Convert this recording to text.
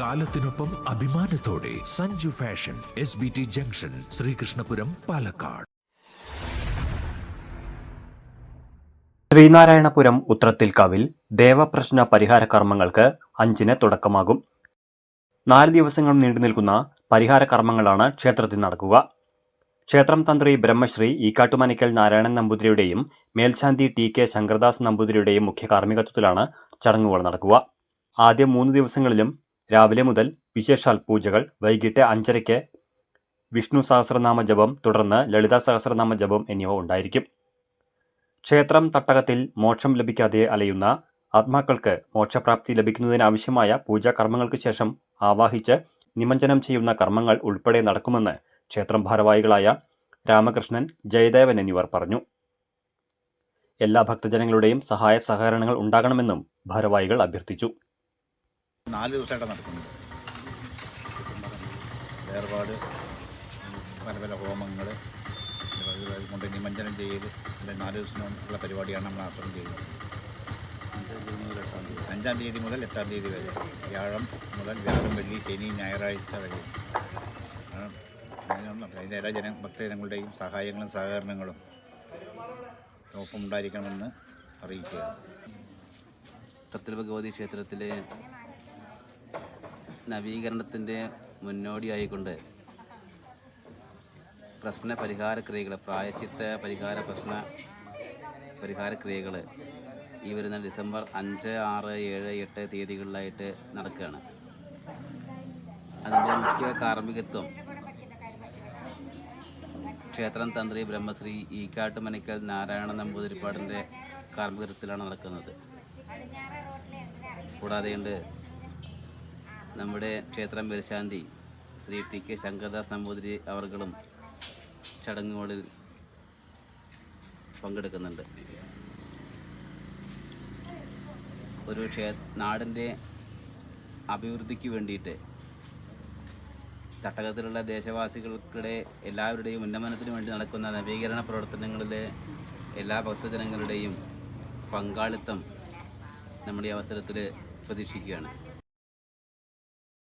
കാലത്തിനൊപ്പം അഭിമാനത്തോടെ Sanju fashion S B T junction Sreekrishnapuram Palakkad. Sreenarayanapuram ഉത്രത്തിൽക്കാവിൽ ദേവപ്രശ്ന പരിഹാര കർമ്മങ്ങൾക്ക് അഞ്ചിന് തുടക്കമാകും. നാല് ദിവസങ്ങൾ നീണ്ടു നിൽക്കുന്ന പരിഹാര കർമ്മങ്ങളാണ് ക്ഷേത്രത്തിൽ നടക്കുക. ക്ഷേത്രം തന്ത്രി ബ്രഹ്മശ്രീ ഈക്കാട്ടുമനയ്ക്കൽ നാരായണൻ നമ്പൂതിരിയുടെയും മേൽശാന്തി ടി കെ ശങ്കരദാസ് നമ്പൂതിരിയുടെയും മുഖ്യ കാർമ്മികത്വത്തിലാണ് ചടങ്ങുകൾ നടക്കുക. ആദ്യ മൂന്ന് ദിവസങ്ങളിലും രാവിലെ മുതൽ വിശേഷാൽ പൂജകൾ വൈകിട്ട് അഞ്ചരയ്ക്ക് വിഷ്ണു സഹസ്രനാമ ജപം തുടർന്ന് ലളിതാ സഹസ്രനാമ ജപം എന്നിവ ഉണ്ടായിരിക്കും. ക്ഷേത്രം തട്ടകത്തിൽ മോക്ഷം ലഭിക്കാതെ അലയുന്ന ആത്മാക്കൾക്ക് മോക്ഷപ്രാപ്തി ലഭിക്കുന്നതിനാവശ്യമായ പൂജാകർമ്മങ്ങൾക്ക് ശേഷം ആവാഹിച്ച് നിമഞ്ജനം ചെയ്യുന്ന കർമ്മങ്ങൾ ഉൾപ്പെടെ നടക്കുമെന്ന് ക്ഷേത്രം ഭാരവാഹികളായ രാമകൃഷ്ണൻ ജയദേവൻ എന്നിവർ പറഞ്ഞു. എല്ലാ ഭക്തജനങ്ങളുടെയും സഹായ സഹകരണങ്ങൾ ഉണ്ടാകണമെന്നും ഭാരവാഹികൾ അഭ്യർത്ഥിച്ചു. നാല് ദിവസമായിട്ട് നടക്കുന്നത്. വേർപാട് പല പല ഹോമങ്ങൾ കൊണ്ട് നിമഞ്ജനം ചെയ്യൽ അല്ലെങ്കിൽ നാല് ദിവസം ഉള്ള പരിപാടിയാണ് നമ്മൾ ആസ്വദം ചെയ്യുന്നത്. അഞ്ചാം തീയതി മുതൽ എട്ടാം തീയതി വരെ. വ്യാഴം മുതൽ വ്യാഴം വെള്ളി ശനി ഞായറാഴ്ച വരെ. അതിന്റെ എല്ലാ ജന ഭക്തജനങ്ങളുടെയും സഹായങ്ങളും സഹകരണങ്ങളും ഒപ്പം ഉണ്ടായിരിക്കണമെന്ന് അറിയിക്കുക തത്തിൽ ഭഗവതി ക്ഷേത്രത്തിലെ നവീകരണത്തിന്റെ മുന്നോടിയായിക്കൊണ്ട് പ്രശ്ന പരിഹാര ക്രിയകൾ പ്രായശ്ചിത്ത പരിഹാര പ്രശ്ന പരിഹാര ക്രിയകൾ ഈ വരുന്ന ഡിസംബർ അഞ്ച് ആറ് ഏഴ് എട്ട് തീയതികളിലായിട്ട് നടക്കുകയാണ്. അതിന്റെ മുഖ്യ കാർമ്മികത്വം ക്ഷേത്രം തന്ത്രി ബ്രഹ്മശ്രീ ഈക്കാട്ടുമനയ്ക്കൽ നാരായണ നമ്പൂതിരിപ്പാടിന്റെ കാർമ്മികത്വത്തിലാണ് നടക്കുന്നത്. കൂടാതെയുണ്ട് നമ്മുടെ ക്ഷേത്രം മേൽശാന്തി ശ്രീ പി കെ ശങ്കരദാസ് നമ്പൂതിരി അവർകളും ചടങ്ങുകളിൽ പങ്കെടുക്കുന്നുണ്ട്. ഒരു ക്ഷേ നാടിന്റെ അഭിവൃദ്ധിക്ക് വേണ്ടിയിട്ട് തട്ടകത്തിലുള്ള ദേശവാസികൾക്കിടെ എല്ലാവരുടെയും ഉന്നമനത്തിന് വേണ്ടി നടക്കുന്ന നവീകരണ പ്രവർത്തനങ്ങളിലെ എല്ലാ ഭക്തജനങ്ങളുടെയും പങ്കാളിത്തം നമ്മുടെ അവസരത്തിൽ പ്രതീക്ഷിക്കുകയാണ്.